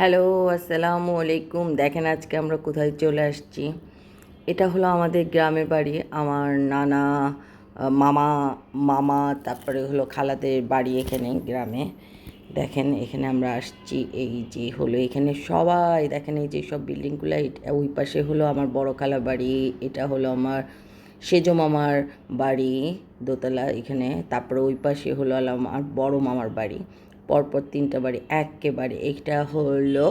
Hello, আসসালামু আলাইকুম। দেখেন আজকে আমরা কোথায় চলে আসছি। এটা হলো আমাদের গ্রামের বাড়ি। আমার নানা, মামা মামা, তারপরে হলো খালাদের বাড়ি এখানে গ্রামে। দেখেন, এখানে আমরা আসছি। এই যে হলো এখানে সবাই, দেখেন এই যে সব বিল্ডিংগুলো ওই পাশে হলো আমার বড় খালা বাড়ি, এটা হলো আমার সেজো মামার বাড়ি, দোতলা এখানে। তারপরে ওই পাশে হলো আমার বড় মামার বাড়ি। পরপর তিনটা বাড়ি, একেবারে এটা হলো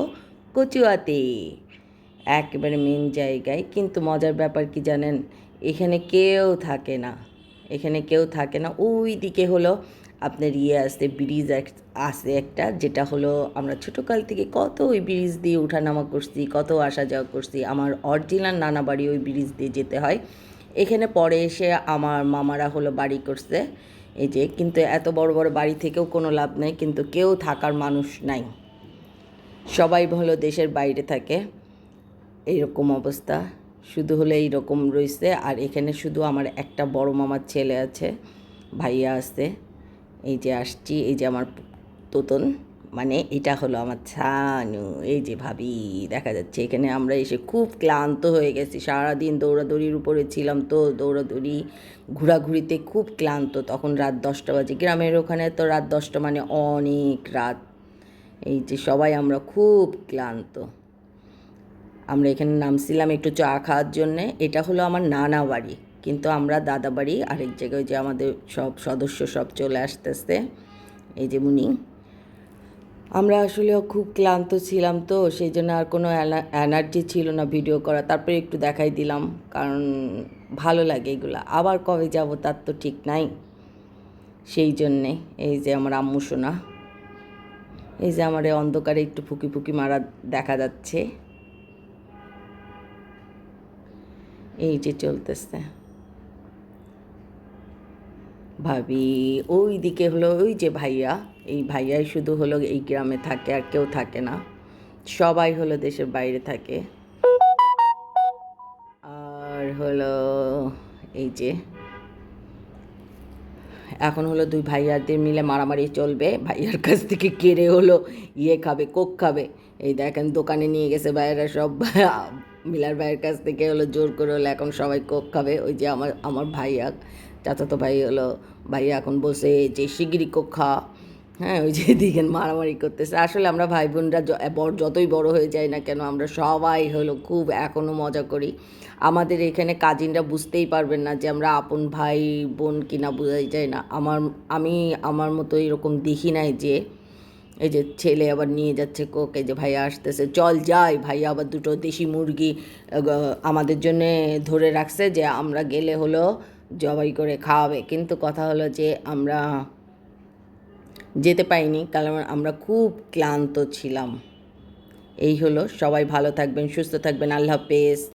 কচুয়াতে। একেবারে মেন জায়গায়। কিন্তু মজার ব্যাপার কি জানেন? এখানে কেউ থাকে না। এখানে কেউ থাকে না। ওই দিকে হলো আপনার ইয়ে আসতে ব্রিজ এক আসে একটা, যেটা হলো আমরা ছোটোকাল থেকে কত ওই ব্রিজ দিয়ে ওঠানামা করছি, কত আসা যাওয়া করছি। আমার অরিজিনাল নানা বাড়ি ওই ব্রিজ দিয়ে যেতে হয়। এখানে পরে এসে আমার মামারা হলো বাড়ি করছে। এই যে, কিন্তু এত বড় বড় বাড়ি থেকেও কোনো লাভ নেই, কিন্তু কেউ থাকার মানুষ নাই। সবাই ভালো দেশের বাইরে থাকে। এইরকম অবস্থা। শুধু হলে এইরকম রয়েছে। আর এখানে শুধু আমার একটা বড় মামার ছেলে আছে, ভাইয়া আছে। এই যে আসছি, এই যে আমার তোতন। মানে এটা হলো আমার ছানু, এই যে ভাবি, দেখা যাচ্ছে এখানে আমরা এসে খুব ক্লান্ত হয়ে গেছি। সারাদিন দৌড়াদৌড়ির উপরে ছিলাম তো, দৌড়াদৌড়ি, ঘোরাঘুরিতে খুব ক্লান্ত। তখন রাত দশটা বাজে। গ্রামের ওখানে তো রাত দশটা মানে অনেক রাত। এই যে সবাই আমরা খুব ক্লান্ত। আমরা এখানে নামছিলাম একটু চা খাওয়ার জন্যে। এটা হলো আমার নানা বাড়ি। কিন্তু আমরা দাদা বাড়ি, আরেক জায়গায় যে আমাদের সব সদস্য সব চলে আসতেছে। এই যে মুনি। আমরা আসলে খুব ক্লান্ত ছিলাম তো, সেই জন্য আর কোনো এনার্জি ছিল না ভিডিও করা। তারপরে একটু দেখাই দিলাম, কারণ ভালো লাগে এগুলো। আবার কবে যাব তার তো ঠিক নাই। সেই জন্যে, এই যে আমার আম্মু সোনা, এই যে আমার অন্ধকারে একটু ফুকি ফুকি মারা দেখা যাচ্ছে। এই যে চলতেছে। ভাবি, ওই দিকে হলো, ওই যে ভাইয়া, এই ভাইয়াই শুধু হলো এই গ্রামে থাকে আর কেউ থাকে না। সবাই হলো দেশের বাইরে থাকে। আর হলো এই যে, এখন হলো দুই ভাইয়াদের মিলে মারামারি চলবে। ভাইয়ার কাছ থেকে কেড়ে হলো ইয়ে খাবে, কোক খাবে। এই দেখেন দোকানে নিয়ে গেছে ভাইয়েরা সব। মিলার ভাইয়ের কাছ থেকে হলো জোর করে হলো এখন সবাই কোক খাবে। ওই যে আমার আমার ভাইয়া। চাচাতো ভাই হলো, ভাইয়া এখন বসে যে শিগগিরি কক্ষা হ্যাঁ ওই যে দিকেন মারামারি করতেছে। আসলে আমরা ভাই বোনরা বড়, যতই বড় হয়ে যায় না কেন, আমরা সবাই হলো খুব এখনও মজা করি। আমাদের এখানে কাজিনরা বুঝতেই পারবেন না যে আমরা আপন ভাই বোন কিনা বোঝাই যায় না। আমার, আমি আমার মতো এরকম দেখি নাই যে, এই যে ছেলে আবার নিয়ে যাচ্ছে কোকে যে ভাইয়া আসতেছে। চল যাই, ভাইয়া আবার দুটো দেশি মুরগি আমাদের জন্যে ধরে রাখছে যে আমরা গেলে হলো জবাই করে খাওয়াবে। কিন্তু কথা হলো যে আমরা যেতে পাইনি কারণ আমরা খুব ক্লান্ত ছিলাম। এই হলো, সবাই ভালো থাকবেন, সুস্থ থাকবেন, আল্লাহ হাফেজ।